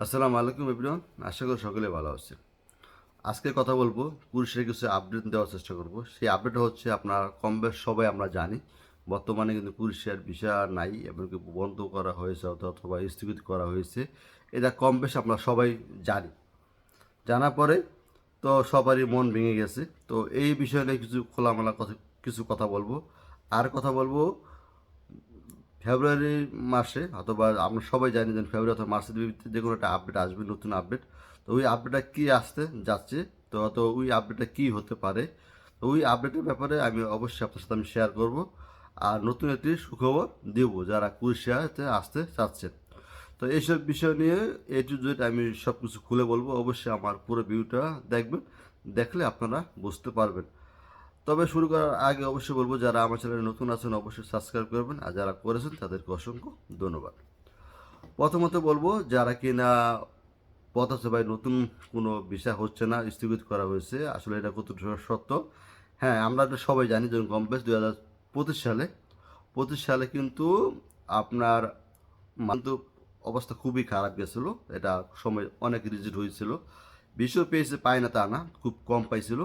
আসসালামু আলাইকুম এভরিওয়ান, আশা করি সকলে ভালো আছে আজকে কথা বলব, পুরুষের কিছু আপডেট দেওয়ার চেষ্টা করব। সেই আপডেট হচ্ছে আপনার, কম বেশ সবাই আমরা জানি, বর্তমানে কিন্তু পুরুষের আর নাই, এমনকি বন্ধ করা হয়েছে অথবা- স্থগিত করা হয়েছে। এটা কম বেশ আমরা সবাই জানি। জানার পরে তো সবারই মন ভেঙে গেছে। তো এই বিষয় নিয়ে কিছু খোলামেলা কথা, কিছু কথা বলব। আর কথা বলব ফেব্রুয়ারি মাসে অথবা আমরা সবাই জানি যে ফেব্রুয়ারি অথবা মার্চের ভিত্তিতে যে কোনো একটা আপডেট আসবে, নতুন আপডেট তো ওই আপডেটটা কী আসতে যাচ্ছে? তো তো ওই আপডেটটা কী হতে পারে? তো ওই আপডেটের ব্যাপারে আমি অবশ্যই আপনার সাথে আমি শেয়ার করব। আর নতুন একটি সুখবর দেবো যারা কুরশিয়াতে আসতে চাচ্ছেন। তো এইসব বিষয় নিয়ে এ টু জেড আমি সব কিছু খুলে বলব। অবশ্যই আমার পুরো ভিউটা দেখবেন। দেখলে আপনারা বুঝতে পারবেন। তবে শুরু করার আগে অবশ্যই বলব, যারা আমার চ্যানেলে নতুন আছেন, অবশ্যই সাবস্ক্রাইব করবেন। আর যারা করেছেন, তাদেরকে অসংখ্য ধন্যবাদ। প্রথমত বলব, যারা কিনা পথ ভাই নতুন কোনো বিষয় হচ্ছে না, স্থগিত করা হয়েছে, আসলে এটা কতটুকু সত্য? হ্যাঁ আমরা এটা সবাই জানি, যেমন কম বেশ দুই হাজার পঁচিশ সালে পঁচিশ সালে কিন্তু আপনার কিন্তু অবস্থা খুবই খারাপ গেছিল। এটা সময় অনেক রিজিট হয়েছিল। বিশ্ব পেয়েছে পায় না তা না, খুব কম পাইছিল।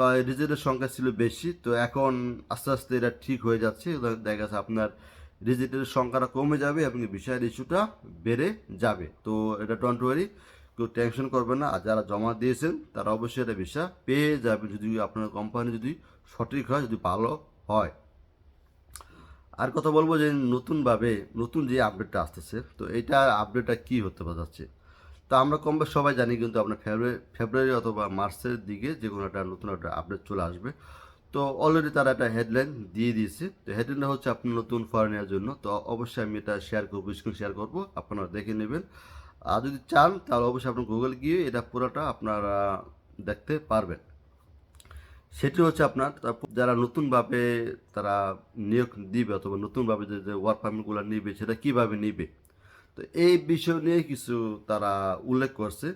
তো সংখ্যা ছিল বেশি, তো এখন আস্তে আস্তে এটা ঠিক হয়ে যাচ্ছে। দেখা গেছে আপনার রিজেটের সংখ্যাটা কমে যাবে এবং বিষয়ের ইস্যুটা বেড়ে যাবে। তো এটা ডোন্ট ওয়ারি কেউ টেনশন করবে না। আর যারা জমা দিয়েছেন, তারা অবশ্যই এটা বিষয় পেয়ে যাবে যদি আপনার কোম্পানি যদি সঠিক হয়, যদি ভালো হয়। আর কথা বলব যে নতুনভাবে, নতুন যে আপডেটটা আসতেছে, তো এটা আপডেটটা কি হতে যাচ্ছে? তো আমরা কম সবাই জানি কিন্তু আপনার ফেব্রুয়ারি ফেব্রুয়ারি অথবা মার্চের দিকে যে কোনো একটা নতুন একটা আপডেট চলে আসবে। তো অলরেডি তারা একটা হেডলাইন দিয়ে দিয়েছে। তো হেডলাইনটা হচ্ছে আপনার নতুন ফরেনের জন্য। তো অবশ্যই আমি এটা শেয়ার করব স্ক্রিন শেয়ার করব, আপনারা দেখে নেবেন। আর যদি চান, তাহলে অবশ্যই আপনার গুগল গিয়ে এটা পুরোটা আপনারা দেখতে পারবেন। সেটি হচ্ছে আপনার যারা নতুনভাবে তারা নিয়োগ দিবে অথবা নতুনভাবে যে ওয়ার্ক পারমিটগুলো নিবে, সেটা কীভাবে নিবে তো এই বিষয় নিয়ে কিছু তারা উল্লেখ করছে।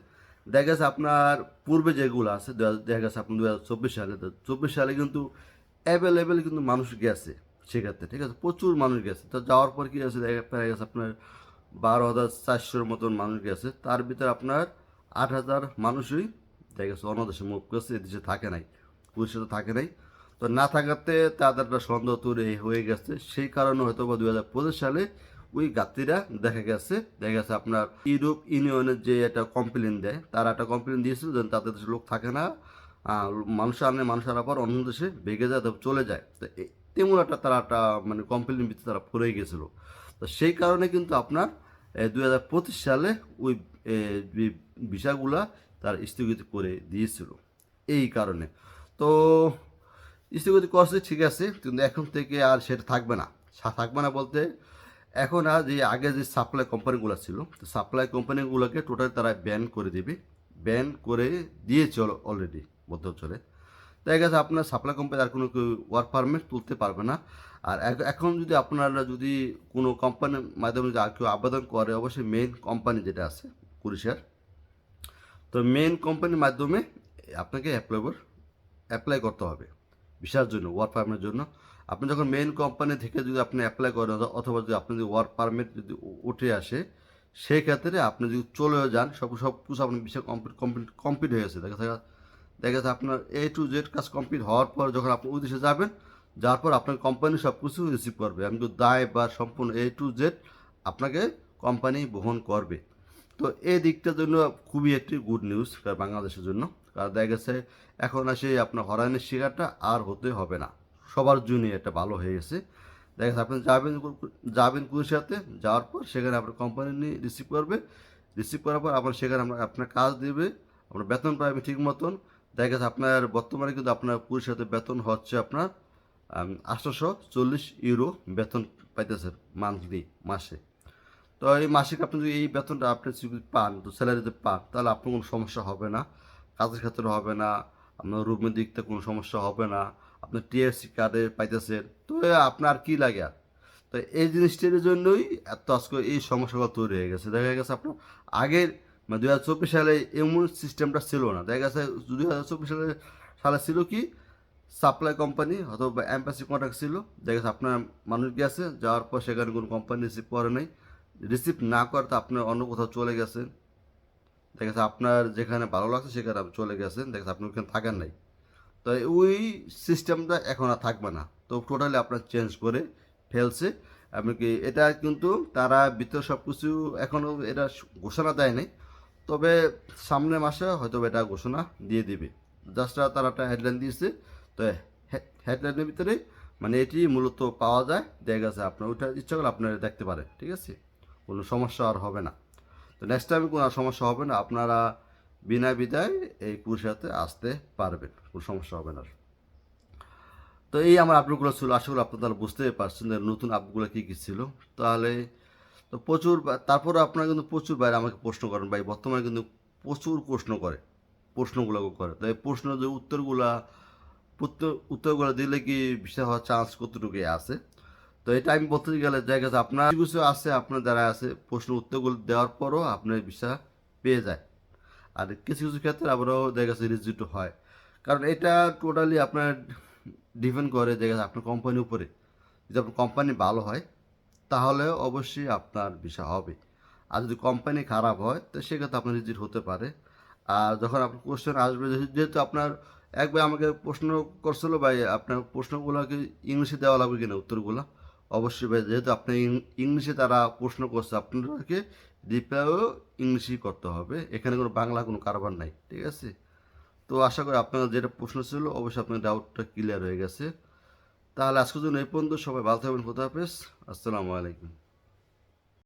দেখা গেছে আপনার পূর্বে যেগুলো আছে দু দেখা গেছে আপনার দু হাজার চব্বিশ সালে চব্বিশ সালে কিন্তু অ্যাভেলেবেল কিন্তু মানুষ গেছে সেক্ষেত্রে, ঠিক আছে? প্রচুর মানুষ গেছে। তো যাওয়ার পর কি আছে দেখা গেছে আপনার বারো হাজার চারশোর মতন মানুষ গেছে। তার ভিতরে আপনার আট হাজার মানুষই দেখা গেছে অন্য দেশে মুভ করছে এদেশে থাকে নাই পুলিশে তো থাকে নাই। তো না থাকাতে তাদের একটা সন্দেহ তৈরি হয়ে গেছে। সেই কারণে হয়তো বা দুই হাজার পঁচিশ সালে ওই গাত্রীরা দেখা গেছে দেখা গেছে আপনার ইউরোপ ইউনিয়নের যে একটা কমপ্লেন দেয়, তারা একটা কমপ্লেন দিয়েছিল যে তাদের দেশে লোক থাকে না মানুষ আনে, মানুষ আনার পর অন্য দেশে বেগে যায় চলে যায়। তো তেমন একটা তারা একটা মানে কমপ্লেন ভিত্তিতে তারা পড়ে গেছিল। তো সেই কারণে কিন্তু আপনার দুই হাজার পঁচিশ সালে ওই বিষয়গুলা তার স্থগিত করে দিয়েছিল। এই কারণে। তো স্থগিত করছে, ঠিক আছে, কিন্তু এখন থেকে আর সেটা থাকবে না। থাকবে না বলতে এখন আর যে আগে যে সাপ্লাই কোম্পানিগুলো ছিল, তো সাপ্লাই কোম্পানিগুলোকে টোটাল তারা ব্যান করে দিবে। ব্যান করে দিয়েছে অলরেডি মধ্য চলে দেখা গেছে আপনার সাপ্লাই কোম্পানি আর কোনো ওয়ার্ক পারমিট তুলতে পারবে না। আর এখন যদি আপনারা যদি কোনো কোম্পানির মাধ্যমে যদি আর কেউ আবেদন করে, অবশ্যই মেইন কোম্পানি যেটা আছে কুরিশিয়ার তো মেইন কোম্পানির মাধ্যমে আপনাকে অ্যাপ্লাই অ্যাপ্লাই করতে হবে। ভিসার জন্য ওয়ার্ক পারমিটের জন্য। আপনি যখন মেইন কোম্পানি থেকে যদি আপনি অ্যাপ্লাই করেন, অথবা যদি আপনি যদি ওয়ার্ক পারমিট যদি উঠে আসে, সেই ক্ষেত্রে আপনি যদি চলেও যান, সব সব কিছু আপনার বিষয় কমপ্লিট কমপ্লিট কমপ্লিট হয়ে গেছে। দেখা দেখা দেখা যাচ্ছে আপনার এ টু জেড কাজ কমপ্লিট হওয়ার পর যখন আপনি ওই দেশে যাবেন যার পর আপনার কোম্পানি সব কিছু রিসিভ করবে। আমি তো দায় বা সম্পূর্ণ এ টু জেড আপনাকে কোম্পানি বহন করবে। তো এই দিকটার জন্য খুবই একটি গুড নিউজ বাংলাদেশের জন্য। কারণ দেখা গেছে, এখন আসে আপনার হরাইনের শিকারটা আর হতে হবে না। সবার জন্যই এটা ভালো হয়ে গেছে। দেখা গেছে আপনি যাবেন যাবেন কুড়ির যাওয়ার পর সেখানে আপনার কোম্পানি নিয়ে রিসিভ করবে। রিসিভ করার পর আপনার সেখানে আপনার আপনার কাজ দেবে, আপনার বেতন পাবে ঠিক মতন। দেখা গেছে আপনার বর্তমানে কিন্তু আপনার সাথে বেতন হচ্ছে আপনার আটশোশো চল্লিশ ইউরো বেতন পাইতেছেন মান্থলি মাসে। তো এই মাসিক আপনি যদি এই বেতনটা আপনি যদি পান, তো স্যালারিতে পান, তাহলে আপনার কোনো সমস্যা হবে না। কাজের ক্ষেত্রে হবে না, আপনার রুমের দিক থেকে কোনো সমস্যা হবে না। আপনার টিএসসি কার্ডে পাইতেছেন, তো আপনার কি লাগে? আর তো এই জিনিসটির জন্যই এত আজকে এই সমস্যাগুলো তৈরি হয়ে গেছে। দেখা গেছে আপনার আগের মানে দু হাজার চব্বিশ সালে এমন সিস্টেমটা ছিল না। দেখা গেছে দুই হাজার চব্বিশ সালে সালে ছিল কি? সাপ্লাই কোম্পানি অথবা অ্যাম্বাসি কন্ট্রাক্ট ছিল। দেখা গেছে আপনার মানুষ গেছে, যাওয়ার পর সেখানে কোনো কোম্পানি রিসিভ করে নাই। রিসিভ না করতে আপনার অন্য কোথাও চলে গেছেন। দেখা গেছে আপনার যেখানে ভালো লাগছে সেখানে চলে গেছেন। দেখা যাচ্ছে আপনি ওখানে থাকেন নাই। তো ওই সিস্টেমটা এখন আর থাকবে না। তো টোটালি আপনার চেঞ্জ করে ফেলছে। এমনকি এটা কিন্তু তারা ভিতর সব কিছু এখনও এটা ঘোষণা দেয় নাই তবে সামনের মাসে হয়তো এটা ঘোষণা দিয়ে দিবে। জাস্ট তারা একটা হেডলাইন দিয়েছে। তো হেডলাইনের ভিতরে মানে এটি মূলত পাওয়া যায়। দেখা গেছে আপনার, ওইটা ইচ্ছা করলে আপনারা দেখতে পারেন, ঠিক আছে? কোনো সমস্যা আর হবে না। তো নেক্সট টাইমে কোনো আর সমস্যা হবে না। আপনারা বিনা বিদায় এই কুরসাতে আসতে পারবেন, কোনো সমস্যা হবে না। তো এই আমার আপডেটগুলো ছিল, আশা করি আপনারা বুঝতে পারছেন যে নতুন আপগুলো কী কী ছিল। তাহলে তো প্রচুর তারপরে আপনারা কিন্তু প্রচুর বাইরে আমাকে প্রশ্ন করেন, ভাই বর্তমানে কিন্তু প্রচুর প্রশ্ন করে, প্রশ্নগুলো করে। তো এই প্রশ্ন যে উত্তরগুলা, উত্তর উত্তরগুলো দিলে কি বিষয় হওয়ার চান্স কতটুকু আছে? তো এটা আমি বলতে গেলে জায়গা আছে আপনার কিছু আছে, আপনার যারা আছে, প্রশ্ন উত্তরগুলো দেওয়ার পরও আপনার বিষয় পেয়ে যায়। আর কিছু কিছু ক্ষেত্রে আবারও দেখা যাচ্ছে রিজিট হয়। কারণ এটা টোটালি আপনার ডিপেন্ড করে, দেখা যাচ্ছে আপনার কোম্পানির উপরে। যদি আপনার কোম্পানি ভালো হয়, তাহলে অবশ্যই আপনার বিষয় হবে। আর যদি কোম্পানি খারাপ হয়, তো সেক্ষেত্রে আপনার রিজিট হতে পারে। আর যখন আপনার কোশ্চেন আসবে যেহেতু- আপনার একবার আমাকে প্রশ্ন করছিল ভাই, আপনার প্রশ্নগুলো কি ইংলিশে দেওয়া লাগবে কিনা উত্তরগুলো? অবশ্যই ভাই, যেহেতু আপনি ইংলিশে তারা প্রশ্ন করছে, আপনাদেরকে রিপ্লাইও ইংলিশই করতে হবে। এখানে কোনো বাংলা, কোনো কারবার নাই, ঠিক আছে? তো আশা করি আপনার যেটা প্রশ্ন ছিল, অবশ্যই আপনার ডাউটটা ক্লিয়ার হয়ে গেছে। তাহলে আজকের জন্য এই পর্যন্ত, সবাই ভালো থাকবেন, খোদা হাফেজ। আসসালামু আলাইকুম।